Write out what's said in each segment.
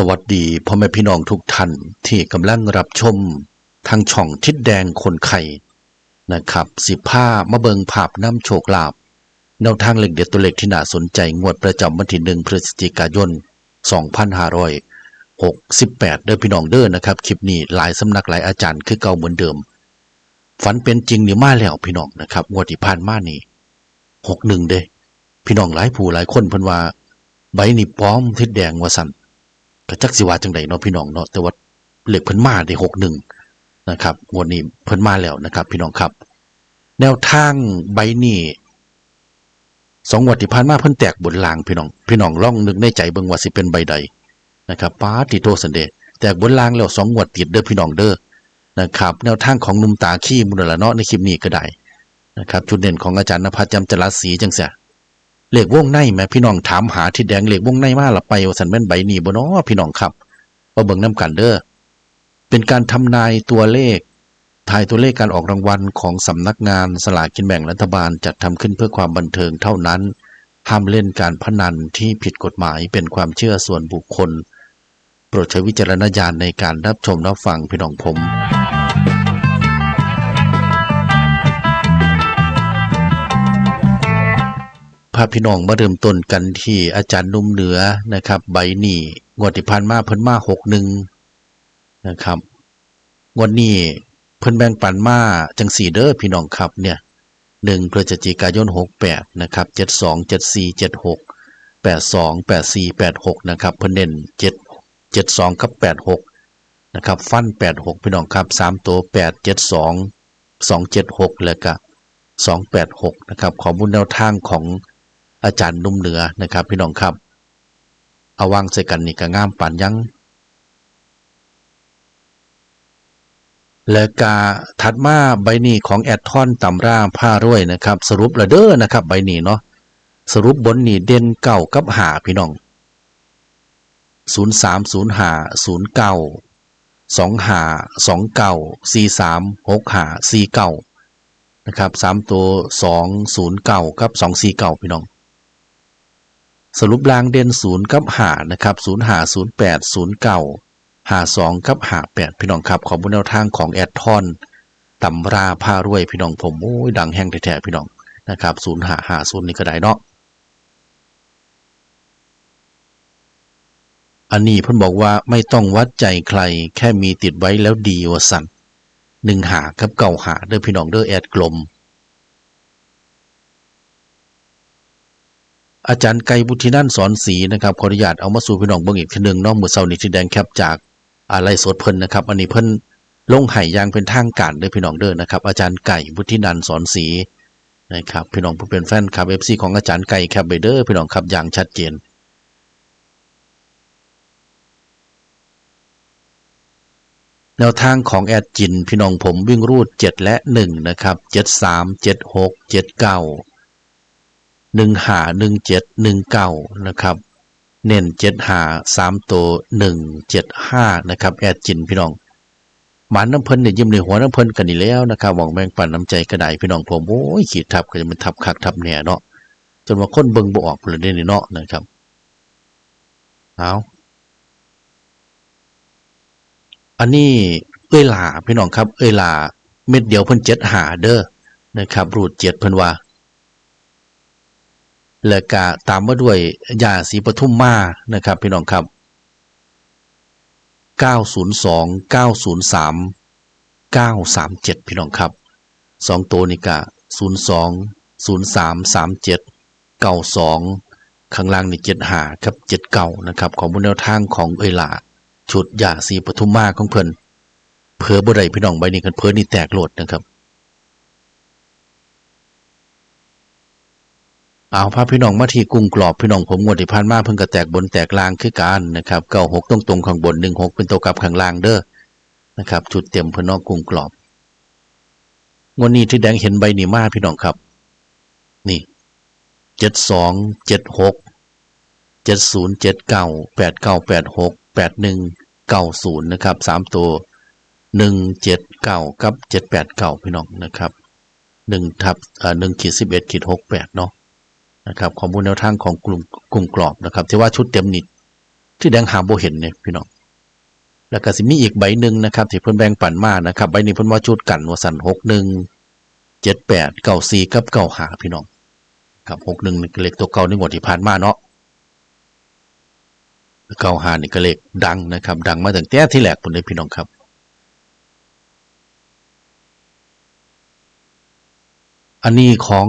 สวัสดีพ่อแม่พี่น้องทุกท่านที่กำลังรับชมทางช่องทิศแดงคนไข่นะครับ สิบผ้ามาเบิงภาพน้ำโชคลาภแนวทางเล็กเด็ดตัวเล็กที่น่าสนใจงวดประจำวันที่หนึ่งพฤศจิกายน 2568 เด้อพี่น้องเด้อนะครับ คลิปนี้หลายสำนักหลายอาจารย์คือเก่าเหมือนเดิม ฝันเป็นจริงหรือมาแล้วพี่น้องนะครับงวดที่ผ่านมานี่หกหนึ่งเด้พี่น้องหลายผู้หลายคนพิ่นว่าใบนี่ปลอมทิศแดงว่าสั่น ก็จักสิว่าจังไดเนาะพี่น้องเนาะแต่ว่าเหลขเพิ่นมาได้หกหนึ่งนะครับงวดนี้เพิ่นมาแล้วนะครับ พี่น้องครับ แนวทางใบนี้สองงวดที่ผ่านมาเพิ่นแตกบนลางพี่น้อง พี่น้องล่องนึกในใจเบิ่งว่าสิเป็นใบใดนะครับป้าติโตสันเดย์แตกบนลางแล้วสองงวดติดเด้อพี่น้องเด้อนะครับ แนวทางของหนุ่มตาขี้มุนละเนาะในคลิปนี้ก็ได้นะครับ จุดเด่นของอาจารย์นภัสจำจรัสศรีจังเสีย เหล็กวงในแม่พี่น้องถามหาที่แดงเหล็กวงในมาละไปว่าสันแม่นใบหนีบ่เนาะพี่น้องครับมาเบิ่งน้ำกันเด้อเป็นการทำนายตัวเลขทายตัวเลขการออกรางวัลของสำนักงานสลากกินแบ่งรัฐบาลจัดทำขึ้นเพื่อความบันเทิงเท่านั้น ห้ามเล่นการพนันที่ผิดกฎหมายเป็นความเชื่อส่วนบุคคล โปรดใช้วิจารณญาณในการรับชมรับฟังพี่น้องผม พาพี่น้องมาเริ่มต้นกันที่อาจารย์นุ่มเหนือนะครับ ใบหนี้งวดที่ผ่านมาเพิ่นมาหกหนึ่งนะครับงวดนี้เพิ่นแบ่งปันมาจังสี่เด้อพี่น้องครับเนี่ยหนึ่งพฤศจิกายนหกแปดนะครับเจ็ดสองเจ็ดสี่เจ็ดหกแปดสองแปดสี่แปดหกนะครับเพิ่นเน้นเจ็ดเจ็ดสองกับแปดหกนะครับฟันแปดหกพี่น้องครับสามตัวแปดเจ็ดสองสองเจ็ดหกแล้วก็สองแปดหกนะครับขอบุญแนวทางของ อาจารย์นุ่มเหนือนะครับ พี่น้องครับ เอาวางใส่กันนี่ก็งามปานยังและกาถัดมาใบนี้ของแอดทอนตำราผ้ารวยนะครับ สรุประเด้อนะครับ ใบนี้เนาะสรุปบนนี่เด่นเก่ากับหาพี่น้องศูนย์สามศูนย์หาศูนย์เก้าสองหาสองเก้าสี่สามหกหาสี่เก้านะครับสามตัวสองศูนย์เก้ากับสองสี่เก้าพี่น้อง สรุปรางเด่นศูนย์กับหานะครับศูนย์หาศูนย์แปดศูนย์เก้าหาสองกับหาแปดพี่น้องครับขอบุญแนวทางของแอดทอนตำราผ้ารวยพี่น้องผมโอ้ยดังแห้งแท้ๆพี่น้องนะครับศูนย์หาหาศูนย์นี่ก็ได้เนาะอันนี้เพิ่นบอกว่าไม่ต้องวัดใจใครแค่มีติดไว้แล้วดีว่าสั่นหนึ่งหากับเก่าหาเด้อพี่น้องเด้อแอดกลม อาจารย์ไกรบุตรินั่นสอนสีนะครับขออนุญาตเอามาสู่พี่น้องเบิ่งอีกทีหนึ่งน้องมือเสาร์นี้ที่แดงแคปจากอะไรสดเพิ่นนะครับ อันนี้เพิ่นลงไห่ยางเป็นทางการเด้อพี่น้องเด้อนะครับ อาจารย์ไก่บุตรินันสอนสีนะครับพี่น้องผู้เป็นแฟนคลับเอฟซีของอาจารย์ไก่แคปไปเด้อพี่น้องครับอย่างชัดเจนแนวทางของแอดจินพี่น้องผมวิ่งรูด 7 และ 1 นะครับ 73 76 79 หนึ่งหาหนึ่งเจ็ดหนึ่งเก้านะครับ เน้นเจ็ดหาสามตัวหนึ่งเจ็ดห้านะครับ แอดจินพี่น้องหมันน้ำเพิ่นเนี่ยยิ้มในหัวน้ำเพิ่นกันนี่แล้วนะครับหวังแบ่งปันน้ำใจกระไดพี่น้องผมโอ้ยขีดทับก็จะเป็นทับคักทับแหน่เนาะจนว่าคนเบิ่งบ่ออกเลยนี่เนาะนะครับเอาอันนี้เอ้ยลาพี่น้องครับ เอ้ยลาเม็ดเดียวเพิ่นเจ็ดหาเด้อนะครับ รูดเจ็ดเพิ่นว่า และกาตามมาด้วยยาสีปทุมมานะครับ พี่น้องครับ 902 903 937 พี่น้องครับสองตัวนี่กะ 02 03 37 92 ข้างล่างนี่7หาครับ79นะครับ ของบนแนวทางของเอลาชุดยาสีปทุมมาของเพิ่นเผื่อบ่ได้พี่น้องใบนี้กันเผื่อนี่แตกโลดนะครับ เอาพาพี่น้องมาที่กรุงกรอบพี่น้องผมงวดที่ผ่านมาเพิ่งกระแตกบนแตกลางคือการนะครับเก้าหกตรงตรงข้างบนหนึ่งหกเป็นตัวกลับข้างล่างเด้อนะครับจุดเต็มพี่น้องกรุงกรอบงวดนี้ที่แดงเห็นใบหนีมาพี่น้องครับ นี่เจ็ดสองเจ็ดหกเจ็ดศูนย์เจ็ดเก้าแปดเก้าแปดหกแปดหนึ่งเก้าศูนย์นะครับสามตัวหนึ่งเจ็ดเก้ากับเจ็ดแปดเก้าพี่น้องนะครับหนึ่งทับอ่อหนึ่งขีดสิบเอ็ดขีดหกแปดเนาะ นะครับข้อมูลแนวทางของกลุ่มกลุ่มกรอบนะครับที่ว่าชุดเต็มนิดที่แดงหาโบเห็นเนี่ยพี่น้องแล้วก็สิมีอีกใบหนึ่งนะครับที่เพิ่นแบ่งปันมานะครับใบนี้เพิ่นว่าจุดกันว่าสันหกหนึ่งเจ็ดแปดเก้าสี่กับเก้าหาพี่น้องครับหกหนึ่งนี่ก็เลขตัวเก่าในงวดที่ผ่านมาเนาะเก้าหานี่ก็เลขดังนะครับ ดังมาตั้งแต่ที่แรกผมเลยพี่น้องครับอันนี้ของ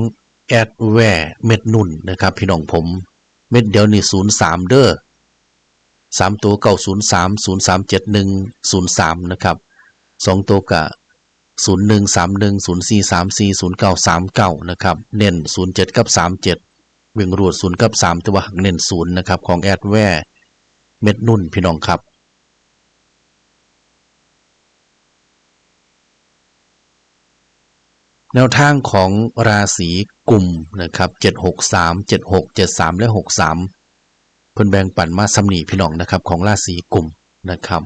แอดแวร์เม็ดนุ่นนะครับ พี่น้องผม เม็ดเดียวนี่ศูนย์สามเด้อสามตัวเก้าศูนย์สามศูนย์สามเจ็ดหนึ่งศูนย์สามนะครับสองตัวกะศูนย์หนึ่งสามหนึ่งศูนย์สี่สามสี่ศูนย์เก้าสามเก้านะครับ เน้นศูนย์เจ็ดกับสามเจ็ดวิ่งรูดศูนย์กับสามตัวหักเน้นศูนย์นะครับ ของแอดแวร์เม็ดนุ่นพี่น้องครับ แนวทางของราศีกลุ่มนะครับเจ็ดหกสามเจ็ดหกเจ็ดสามและหกสามเพิ่นแบ่งปันมาสำนีพี่น้องนะครับของราศีกลุ่มนะครับ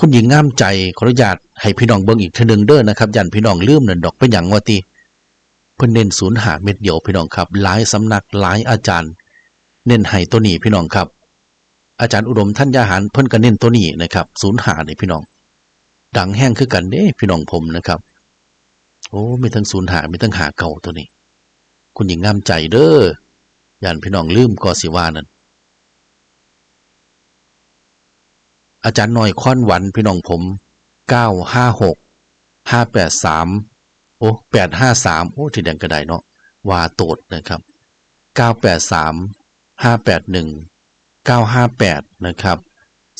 คุณหญิงงามใจขออนุญาตให้พี่น้องเบิ่งอีกเทอนึงเด้อนะครับยันพี่น้องลืมนั่นดอกเป็นหยังว่าติเพิ่นเน้นศูนย์หาเม็ดเดียวพี่น้องครับหลายสำนักหลายอาจารย์ เน้นให้ตัวนี้พี่น้องครับอาจารย์อุดมท่านยาหารเพิ่นก็เน้นตัวนี้นะครับศูนย์หาเนี่พี่น้อง ดังแห้งคือกันเด้พี่น้องผมนะครับ โอ้มีทั้งศูนย์หามีทั้งหาเก่าตัวนี้ คุณหญิงงามใจเด้อย่านพี่น้องลืมก็สิว่านั่นอาจารย์หน้อยค้อนหวันพี่น้องผมเก้าห้าหกห้าแปดสามโอ้แปดห้าสามโอ้ที่แดงกระไดเนาะวาโตดนะครับเก้าแปดสามห้าแปดหนึ่งเก้าห้าแปดนะครับ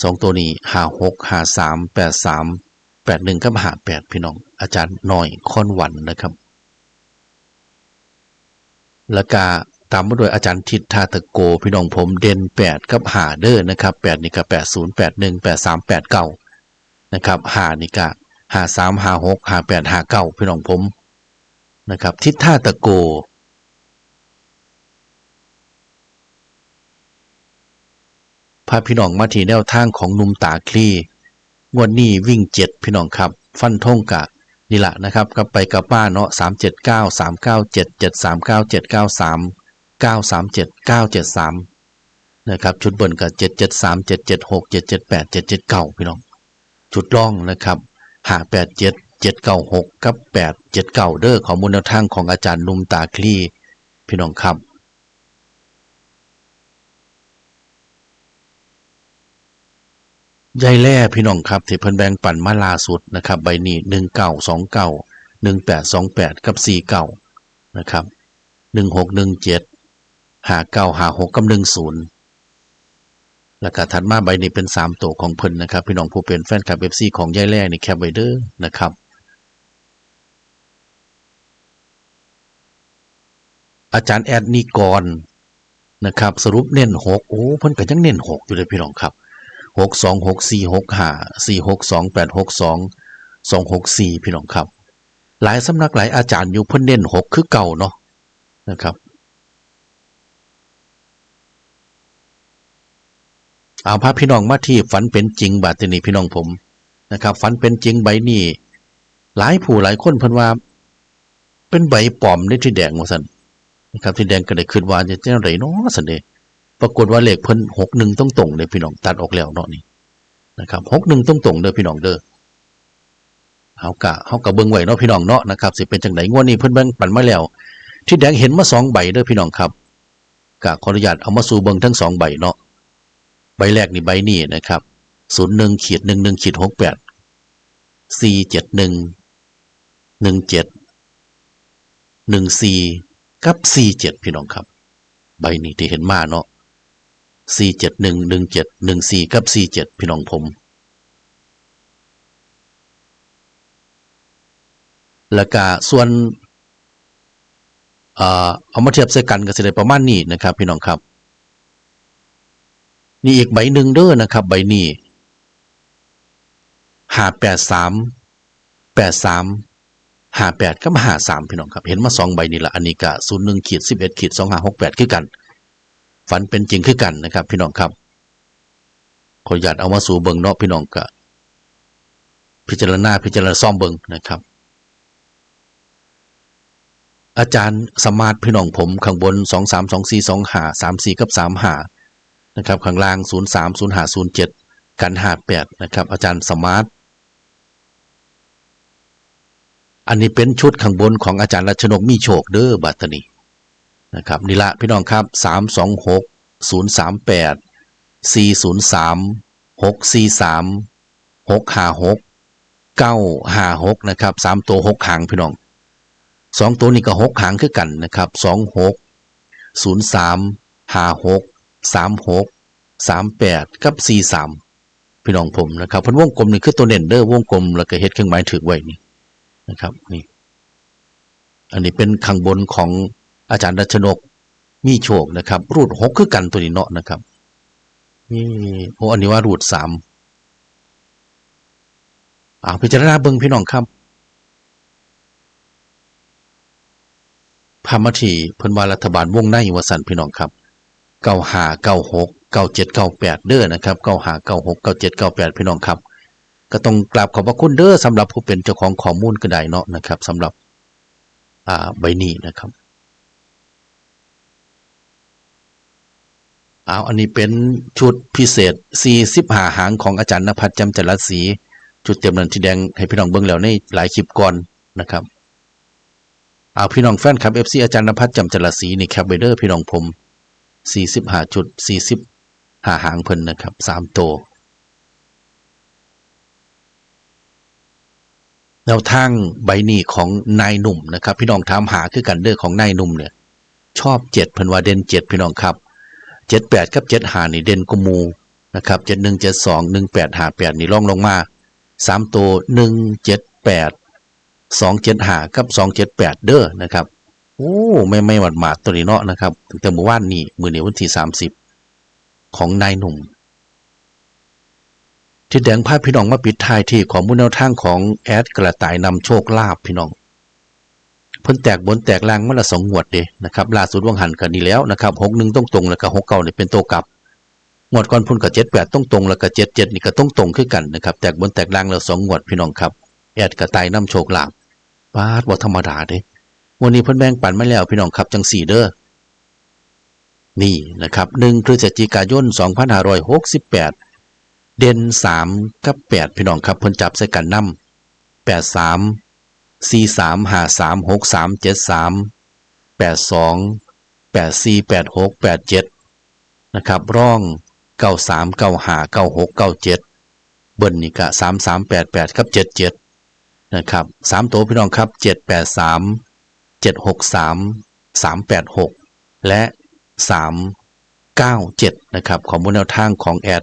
สองตัวนี้ห้าหกห้าสามแปดสาม แปดหนึ่งกับหาแปดพี่น้อง อาจารย์น้อยค้อนวันนะครับ แล้วก็ตามมาด้วยอาจารย์ทิศทาตะโก พี่น้องผมเด่นแปดกับหาเด้อนะครับแปดนี่ก็แปดศูนย์แปดหนึ่งแปดสามแปดเก้านะครับหานี่ก็หาสามหาหกหาแปดหาเก้าพี่น้องผมนะครับ ทิศท่าตะโกพาพี่น้องมาที่แนวทางของนุ่มตาคลี่ งวดนี้วิ่งเจ็ดพี่น้องครับ ฟันทงกะนี่แหละนะครับก็ไปกับป้าเนาะสามเจ็ดเก้าสามเก้าเจ็ดเจ็ดสามเก้าเจ็ดเก้าสามเก้าสามเจ็ดเก้าเจ็ดสามนะครับชุดบนกับเจ็ดเจ็ดสามเจ็ดเจ็ดหกเจ็ดเจ็ดแปดเจ็ดเจ็ดเก้าพี่น้อง ชุดล่องนะครับหาแปดเจ็ดเจ็ดเก้าหกกับแปดเจ็ดเก้าเด้อของมูลนทางของอาจารย์นุ่มตาคลี่พี่น้องครับ ยายแล่พี่น้องครับที่เพิ่นแบ่งปันมาลาสุดนะครับ ใบนี้หนึ่งเก้าสองเก้าหนึ่งแปดสองแปดกับสี่เก้านะครับหนึ่งหกหนึ่งเจ็ดหาเก้าหาหกกับหนึ่งศูนย์แล้วก็ถัดมาใบนี้เป็นสามตัวของเพิ่นนะครับ พี่น้องผู้เป็นแฟนคลับเอฟซีของยายแล่นี่แคปไวเด้อนะครับอาจารย์แอดนิกรนะครับ สรุปเน้นหกโอ้เพิ่นก็ยังเน้นหกอยู่เลยพี่น้องครับ หกสองหกสี่หกห้าสี่หกสองแปดหกสองสองหกสี่พี่น้องครับ หลายสำนักหลายอาจารย์อยู่เพิ่นเน้นหกคือเก่าเนาะนะครับเอาพาพี่น้องมาที่ฝันเป็นจริงบาดนี้พี่น้องผมนะครับฝันเป็นจริงใบนี้หลายผู้หลายคนเพิ่นว่า เป็นใบปลอมได้ที่แดงว่าซั่นนะครับที่แดงก็ได้คิดว่าจะเจังไดเนาะซั่นเด ปรากฏว่าเลขเพิ่นหกหนึ่งต้องตรงเลยพี่น้องตัดออกแล้วเนาะนี่นะครับหกหนึ่งต้องตรงเด้อพี่น้องเด้อเฮากะเฮากะเบิ่งไว้เนาะพี่น้องเนาะนะครับสิเป็นจังไดงวดนี้เพิ่นแบ่งปั่นมาแล้ว ที่แดงเห็นมาสองใบเด้อพี่น้องครับกะขออนุญาตเอามาสู่เบิ่งทั้งสองใบเนาะใบแรกนี่ใบนี้นะครับศูนย์หนึ่งขีดหนึ่งหนึ่งขีดหกแปดสี่เจ็ดหนึ่งหนึ่งเจ็ดหนึ่งสี่กับสี่เจ็ดพี่น้องครับ ใบนี้ที่เห็นมาเนาะ สี่เจ็ดหนึ่งหนึ่งเจ็ดหนึ่งสี่กับสี่เจ็ดพี่น้องผม แล้วก็ส่วนเอ่อเอามาเทียบใส่กันก็สิได้ประมาณนี้นะครับ พี่น้องครับ นี่อีกใบหนึ่งเด้อนะครับ ใบนี้หาแปดสามแปดสามหาแปดกับหาสามพี่น้องครับ เห็นมาสองใบนี่ละอันนี้ก็ศูนย์หนึ่งขีดสิบเอ็ดขีดสองหาหกแปดคือกัน ฝันเป็นจริงคือกันนะครับ พี่น้องครับ ขออนุญาตเอามาสู่เบิงเนาะพี่น้องกะพิจารณาพิจารณาซ่อมเบิงนะครับ อาจารย์สมาร์ทพี่น้องผมข้างบนสองสามสองสี่สองหาสามสี่กับสามหานะครับข้างล่างศูนย์สามศูนย์หาศูนย์เจ็ดกันห้าแปดนะครับ อาจารย์สมาร์ทอันนี้เป็นชุดข้างบนของอาจารย์รัชนกมีโชคเด้อบัตนี นะครับนี่ละพี่น้องครับสามสองหกศูนย์สามแปดสี่ศูนย์สามหกสี่สามหกห้าหกเก้าห้าหกนะครับสามตัวหกหางพี่น้องสองตัวนี้ก็หกหางคือกันนะครับสองหกศูนย์สามห้าหกสามหกสามแปดกับสี่สามพี่น้องผมนะครับพิ่นวงกลมนี่คือตัวเน้นเด้อวงกลมแล้วก็เฮ็ดเครื่องหมายถือไว้นี่นะครับนี่ อันนี้เป็นข้างบนของ อาจารย์รัชนกมีโชคนะครับ รูดหกคือกันตัวนี้เนาะนะครับนี่โอ้อันนี้ว่ารูดสามอ่าพิจารณาเบิ่งพี่น้องครับพามาทีเพิ่นว่ารัฐบาลวงในวสันพี่น้องครับเก้าห้าเก้าหกเก้าเจ็ดเก้าแปดเด้อนะครับเก้าห้าเก้าหกเก้าเจ็ดเก้าแปดพี่น้องครับ ก็ต้องกราบขอบพระคุณเด้อสำหรับผู้เป็นเจ้าของข้อมูลก็ได้เนาะนะครับสำหรับอ่าใบนี้นะครับ เอาอันนี้เป็นชุดพิเศษ45หางของอาจารย์นภัสจำจรัสศรีจุดเต็มนันทีแดงให้พี่น้องเบิ่งแล้วในหลายคลิปก่อนนะครับเอาพี่น้องแฟนครับ FC อาจารย์นภัสจำจรัสศรีนี่แคปไว้เด้อพี่น้องผม45จุด40หาหางเพิ่นนะครับ3ตัวแนวทางใบหนีของนายหนุ่มนะครับ พี่น้องถามหาคือกันเด้อของนายหนุ่มเนี่ย ชอบเจ็ดเพิ่นว่าเด่นเจ็ดพี่น้องครับ เจ็ดแปดกับเจ็ดหานี่เด่นกุมูนะครับเจ็ดหนึ่งเจ็ดสองหนึ่งแปดหาแปดนี่ล่องลงมาสามตัวหนึ่งเจ็ดแปดสองเจ็ดหากับสองเจ็ดแปดเด้อนะครับโอ้ไม่ไม่หวัดหมาดตัวนี้เนาะนะครับตั้งแต่เมื่อวานนี้มือเหนี้วันที่สามสิบของนายหนุ่มที่แดงพาพี่น้องมาปิดท้ายที่ของมูลแนวทางของแอดกระต่ายนำโชคลาภพี่น้อง เพิ่นแตกบนแตกล่างมาละสองงวดเดนะครับล่าสุดวังหันกันดีแล้วนะครับหกหนึ่งตรงตรงแล้วก็หกเก้าเนี่ยเป็นโตกลับงวดก่อนพุ่นกับเจ็ดแปดตรงตรงแล้วก็เจ็ดเจ็ดนี่ก็ตรงตรงๆคือกันนะครับแตกบนแตกล่างแล้วสองงวดพี่น้องครับแอดกระต่ายน้ำโชคลาภปาดบ่ธรรมดาเด้วันนี้เพิ่นแบ่งปันมาแล้วพี่น้องครับจังสี่เด้อนี่นะครับหนึ่งพฤศจิกายนสองพันห้าร้อยหกสิบแปดเด่นสามกับแปดพี่น้องครับเพิ่นจับใส่กันนำแปดสาม สี่สามห้าสามหกสามเจ็ดสามแปดสองแปดสี่แปดหกแปดเจ็ดนะครับ ร่องเก้าสามเก้าห้าเก้าหกเก้าเจ็ดเบิ้ลนี่ก็สามสามแปดแปดครับเจ็ดเจ็ดนะครับสามตัวพี่น้องครับเจ็ดแปดสามเจ็ดหกสามสามแปดหกและสามเก้าเจ็ดนะครับ ของบนแนวทางของแอด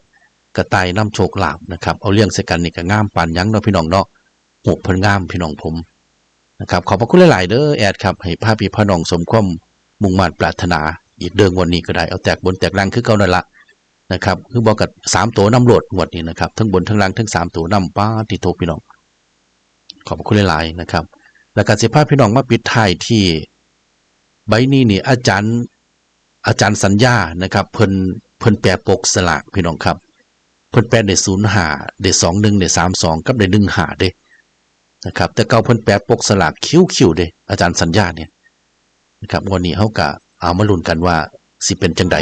กระต่ายน้ำโชคลาภนะครับ เอาเลี้ยงใส่กันนี่ก็ง่ามปานยั้งเนาะพี่น้องเนาะหกเพิ่นง่ามพี่น้องผม นะครับขอบพระคุณหลาย ๆ เด้อแอดครับให้พาพี่พนองสมความมุ่งมั่นปรารถนา อีกเดิงวันนี้ก็ได้เอาแตกบนแตกล่างคือเก่านั่นละนะครับคือบอกกับสามตัวนำโหลดงวดนี้นะครับทั้งบนทั้งล่างทั้งสามตัวนำป้าที่โทพี่น้องขอบพระคุณหลาย ๆ นะครับ แล้วก็สิพาพพี่น้องมาปิดท้ายที่ใบนี้นี่อาจารย์อาจารย์สัญญานะครับ เพิ่นเพิ่นแปลปกสลากพี่น้องครับ เพิ่นแปลได้ศูนย์หาได้สองหนึ่งได้สามสองกับได้หนึ่งหาเด้ นะครับ แต่เก่าเพิ่นแปลปกสลากคิ้วๆเด้อาจารย์สัญญาเนี่ยนะครับวันนี้เฮากะเอามาลุ้นกันว่าสิเป็นจังได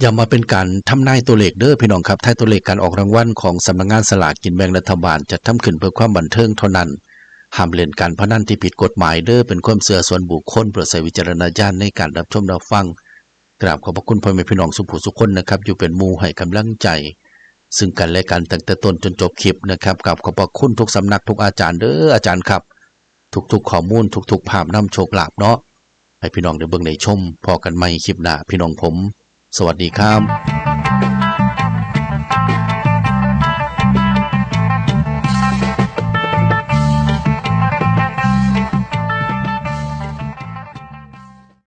อย่ามาเป็นการทำนายตัวเลขเด้อพี่น้องครับท้ายตัวเลขการออกรางวัลของสำนักงานสลากกินแบ่งรัฐบาลจะทำขึ้นเพื่อความบันเทิงเท่านั้นห้ามเล่นการพนันที่ผิดกฎหมายเด้อเป็นความเสื่อส่วนบุคคลโปรดใช้วิจารณญาณในการรับชมรับฟัง กราบขอบพระคุณพ่อแม่พี่น้องสุภูสุขคนนะครับ อยู่เป็นมูให้กำลังใจ ซึ่งกันและกันตั้งแต่ต้นจนจบคลิปนะครับกราบขอบพระคุณทุกสำนักทุกอาจารย์เด้ออาจารย์ครับ ทุกๆข้อมูลทุกๆภาพนำโชคลาภเนาะให้พี่น้องได้เบิ่งได้ชมพอกันใหม่คลิปหน้าพี่น้องผม สวัสดีครับ